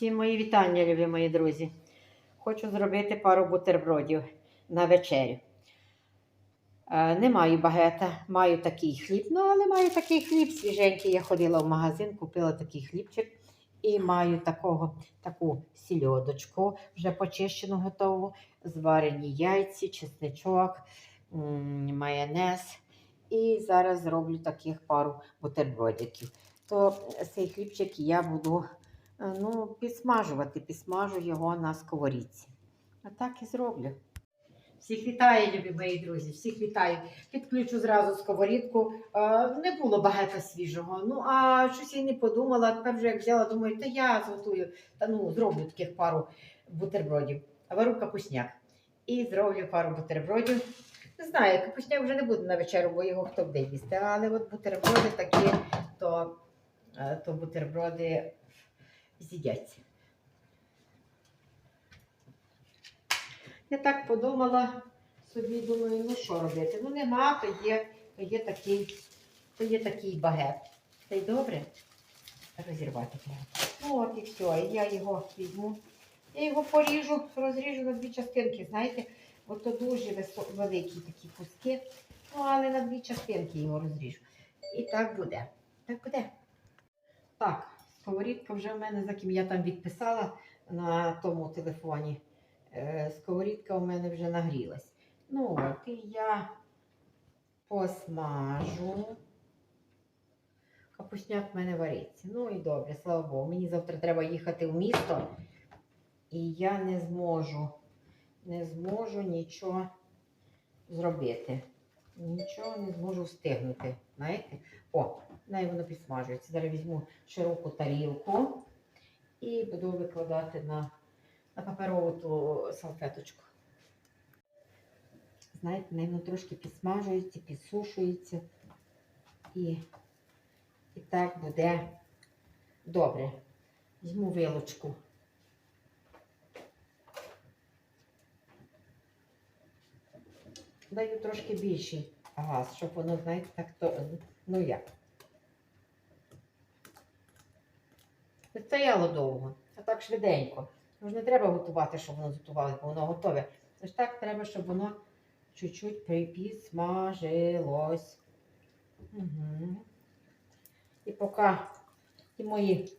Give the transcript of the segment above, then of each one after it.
Всім мої вітання, любі мої друзі. Хочу зробити пару бутербродів на вечерю. Е, не маю багета, маю такий хліб. Ну, але маю такий хліб свіженький. Я ходила в магазин, купила такий хлібчик і маю такого, таку сільодочку, вже почищену, готову, зварені яйці, чесничок, майонез. І зараз зроблю таких пару бутербродиків. То цей хлібчик я буду ну, підсмажувати, підсмажу його на сковорідці. А так і зроблю. Всіх вітаю, любі мої друзі, всіх вітаю. Підключу зразу сковорідку. Е, не було багато свіжого. Ну, а щось я не подумала. Тепер вже як взяла, думаю, та я зготую, та ну, зроблю таких пару бутербродів. Вару капусняк. І зроблю пару бутербродів. Не знаю, капусняк вже не буде на вечерю, бо його хто буде їсти. Але от бутерброди такі, то, е, то бутерброди з'їдяться. Я так подумала собі, думаю, ну що робити? Ну нема, то є, то є такий, то є такий багет. Та й добре розірвати треба. Ну от і все. Я його візьму. Я його поріжу, розріжу на дві частинки, знаєте, бо то дуже великі такі куски. Ну, але на дві частинки його розріжу. І так буде. Так буде. Так, сковорідка вже в мене, за ким я там відписала на тому телефоні. Е, Сковорідка у мене вже нагрілась. Ну от, і я посмажу. Капусняк в мене вариться. Ну і добре, слава Богу. Мені завтра треба їхати в місто, і я не зможу, не зможу нічого зробити. Нічого не зможу встигнути. Знаєте? О, най воно підсмажується. Зараз візьму широку тарілку і буду викладати на, на паперову ту салфеточку. Знаєте, най воно трошки підсмажується, підсушується. І, і так буде добре. Візьму вилочку. Даю трошки більший газ, щоб воно, знаєте, так то, ну як. Не стояло довго, а так швиденько. Тож не треба готувати, щоб воно готувалося, бо воно готове. Тож так треба, щоб воно чуть-чуть підсмажилось. Угу. І поки ті мої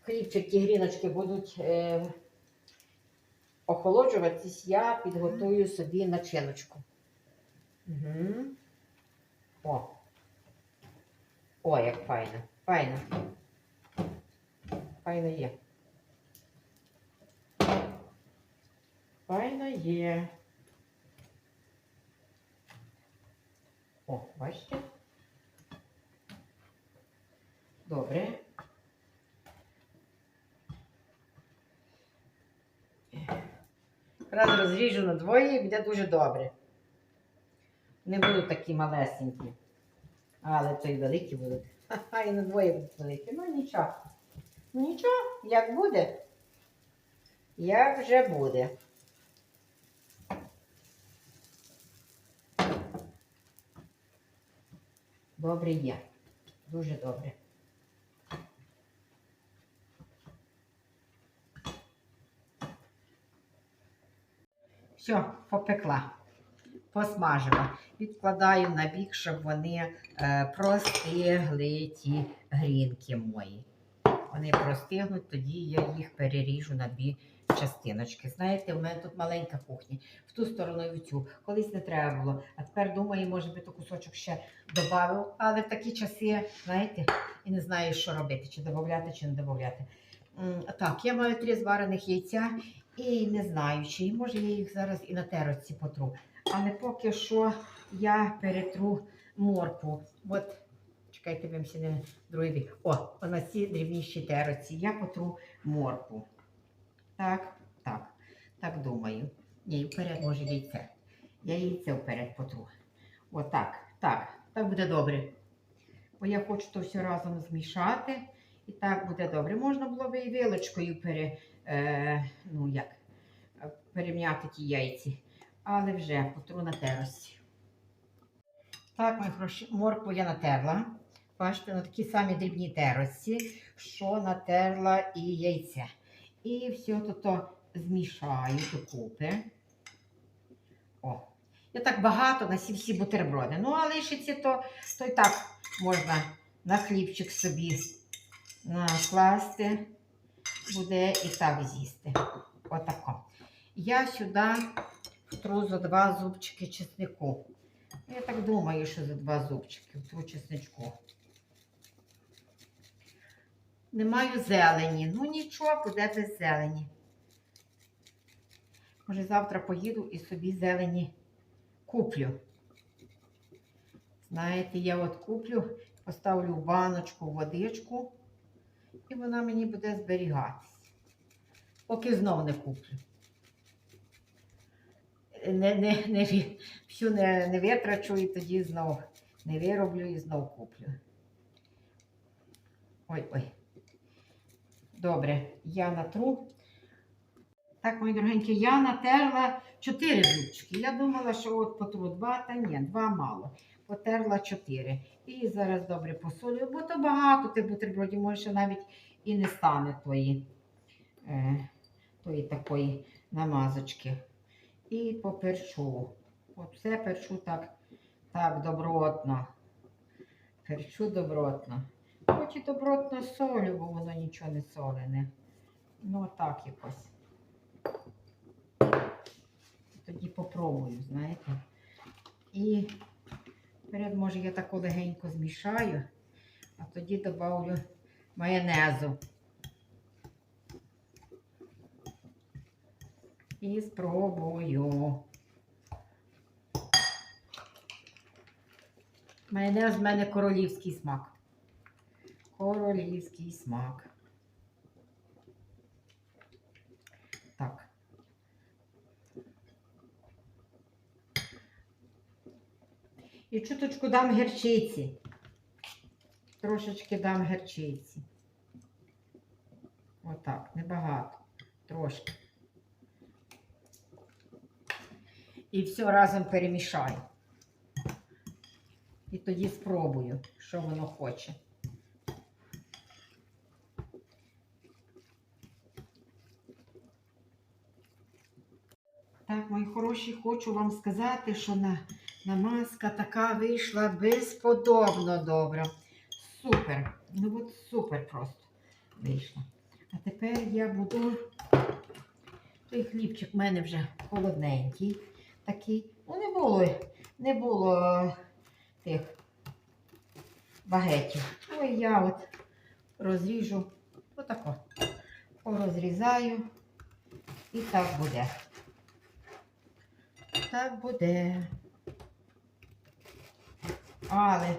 хлібчики, гріночки будуть е, охолоджуватись, я підготую собі начиночку. Угу. О. О, як файно. Файно. Файно є. Файно є. О, бачите? Добре. Раз розріжу на двоє буде дуже добре. Не будуть такі малесенькі. Але то й великі будуть. Ха-ха, і на двоє будуть великі. Ну нічого. Нічого, як буде, як вже буде. Добре є. Дуже добре. Все, попекла, посмажила. Відкладаю на бік, щоб вони е, простигли ті грінки мої. Вони простигнуть, тоді я їх переріжу на дві частиночки. Знаєте, у мене тут маленька кухня, в ту сторону і в цю. Колись не треба було. А тепер думаю, може би то кусочок ще додав. Але в такі часи, знаєте, і не знаю, що робити, чи додати, чи не додати. Так, я маю три зварених яйця і не знаю, чи може я їх зараз і на терочці потру. Але поки що я перетру моркву. От, чекайте, всі не другий бік. О, на цій дрібнішій тероці я потру моркву. Так, так, так думаю. Ні, вперед може яйце. Я яйце вперед потру. Отак, так, так буде добре. Бо я хочу то все разом змішати. І так буде добре. Можна було б і вилочкою пере, е, ну, як, перем'яти ті яйці. Але вже потру на теросі. Так, мої хороші, моркву я натерла. Бачите, на такій самій дрібній теросі. що натерла і яйце. І все тут змішаю докупи. О. Я так багато на всі всі бутерброди. Ну, а лишиться, то, то й так можна на хлібчик собі накласти. Буде і так з'їсти. Отако. Я сюди втру за два зубчики чеснику. Я так думаю, що за два зубчики втру чесничку. Не маю зелені. Ну нічого, буде без зелені. Може, завтра поїду і собі зелені куплю. Знаєте, я от куплю, поставлю в баночку водичку, і вона мені буде зберігатись. Поки знов не куплю. Не, не, не, всю не, не витрачу і тоді знов не вироблю і знов куплю. Ой-ой. Добре, я натру. Так, мої дорогенькі, я натерла 4 зубчики. Я думала, що от потру 2, та ні, 2 мало. Потерла 4. І зараз добре посолю, бо то багато тих бутербродів, може навіть і не стане тої, е, тої такої намазочки. І поперчу. От все перчу так, так добротно. Перчу добротно. Хоч добротно солю, бо воно нічого не солене. Ну, так якось. Тоді попробую, знаєте. І перед, може, я таку легенько змішаю, а тоді додавлю майонезу. І спробую. Майонез в мене королівський смак. Королівський смак. Так. І чуточку дам герчиці. Трошечки дам герчиці. Отак, небагато. Трошки. І все разом перемішаю. І тоді спробую, що воно хоче. Так, мої хороші, хочу вам сказати, що на, намазка така вийшла безподобно добра. Супер. Ну от супер просто вийшла. А тепер я буду. Той хлібчик в мене вже холодненький. Такий. Ну, не було, не було тих багетів. Ну я от розріжу отако. Порозрізаю. І так буде. Так буде. Але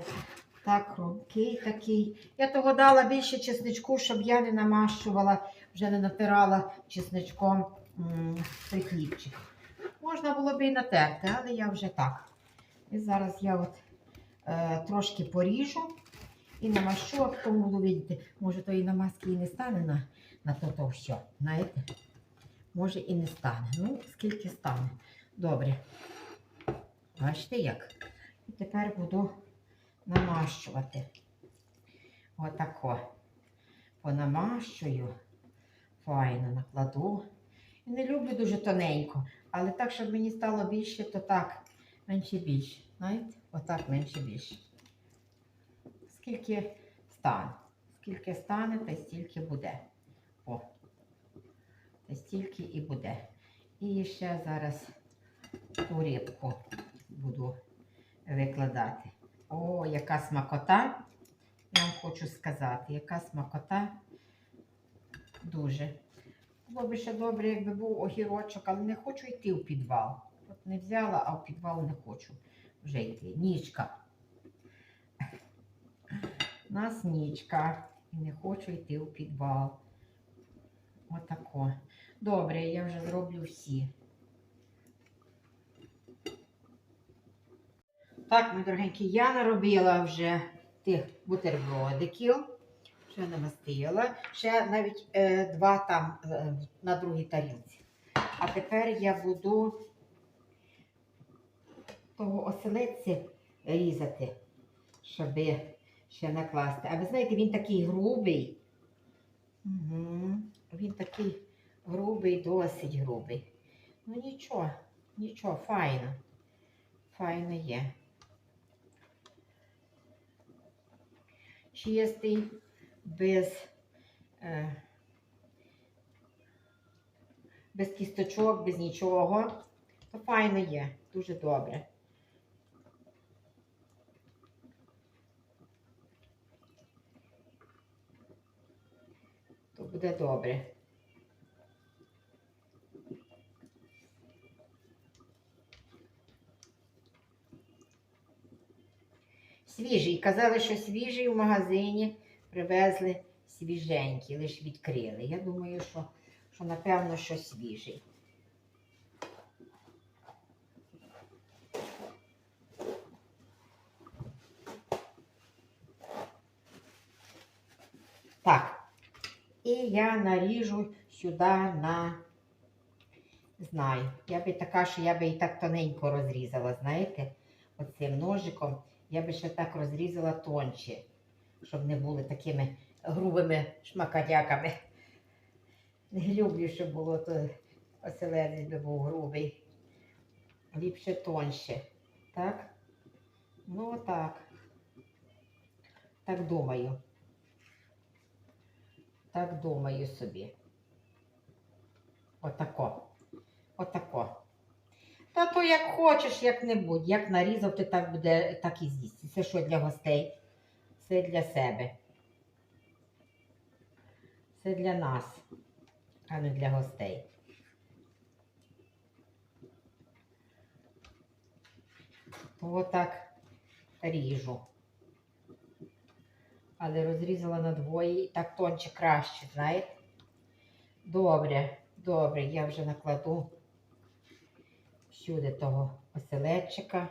так хрумкий такий. Я того дала більше чесничку, щоб я не намащувала, вже не натирала чесничком цей хлібчик. Можна було б і натерти, але я вже так. І зараз я от е, трошки поріжу і намащу, а потім буду видіти, може тої намазки і не стане на, на то, то все. Знаєте? Може і не стане. Ну, скільки стане. Добре. Бачите як? І тепер буду намащувати. Отако. Понамащую. Файно накладу. І не люблю дуже тоненько, але так, щоб мені стало більше, то так, менше більше. Знаєте? Отак менше більше. Скільки стане. Скільки стане, та стільки буде. О. Та стільки і буде. І ще зараз ту рибку буду викладати. О, яка смакота! Я вам хочу сказати, яка смакота дуже. Було б ще добре, якби був огірочок, але не хочу йти в підвал. От не взяла, а в підвал не хочу вже йти. Нічка. У нас нічка. І не хочу йти в підвал. Отако. Добре, я вже зроблю всі. Так, мої дорогенькі, я наробила вже тих бутербродиків. Ще намастила. Ще навіть е, два там е, на другій тарілці. А тепер я буду того оселедці різати, щоб ще накласти. А ви знаєте, він такий грубий. Угу. Він такий грубий, досить грубий. Ну нічого, нічого, файно. Файно є. Чистий, без, е, без кісточок, без нічого. То файно є, дуже добре. То буде добре. Свіжий. Казали, що свіжий в магазині привезли свіженький, лише відкрили. Я думаю, що, що напевно, що свіжий. Так. І я наріжу сюди на, знаю, я би така, що я би і так тоненько розрізала, знаєте, оцим ножиком. Я би ще так розрізала тонче, щоб не були такими грубими шмакадяками. Не люблю, щоб було то оселедець би був грубий. Ліпше тоньше. Так? Ну так. Так думаю. Так думаю собі. Отако. Отако. Та то як хочеш, як-небудь. Як нарізав, ти так буде, так і з'їсти. Це що для гостей? Це для себе. Це для нас, а не для гостей. Отак ріжу. Але розрізала на двоє і так тонче краще, знаєте? Добре, добре, я вже накладу всюди того оселедчика.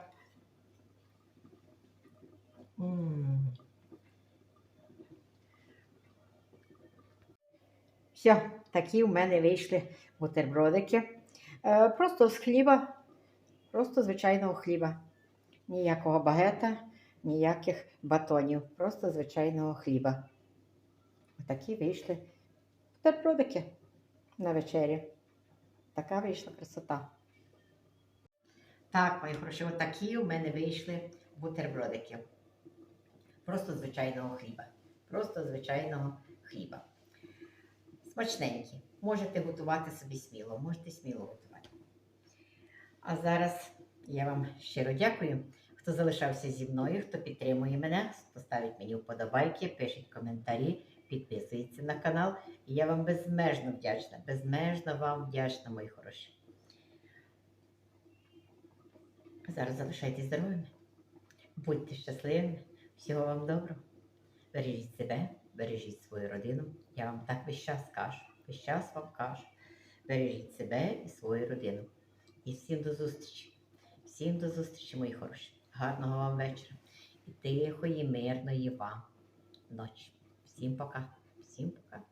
Все, такі в мене вийшли бутербродики. Е, просто з хліба, просто звичайного хліба. Ніякого багета, ніяких батонів, просто звичайного хліба. Отакі вийшли бутербродики на вечерю. Така вийшла красота. Так, мої хороші, отакі у мене вийшли бутербродики. Просто звичайного хліба. Просто звичайного хліба. Смачненькі. Можете готувати собі сміло, можете сміло готувати. А зараз я вам щиро дякую, хто залишався зі мною, хто підтримує мене, хто ставить мені вподобайки, пишіть коментарі, підписується на канал. І я вам безмежно вдячна, безмежно вам вдячна, мої хороші. А зараз залишайтесь здоровими, будьте щасливими, всього вам доброго. Бережіть себе, бережіть свою родину. Я вам так весь час кажу, весь час вам кажу. Бережіть себе і свою родину. І всім до зустрічі. Всім до зустрічі, мої хороші. Гарного вам вечора. І тихої, мирної вам ночі. Всім пока. Всім пока.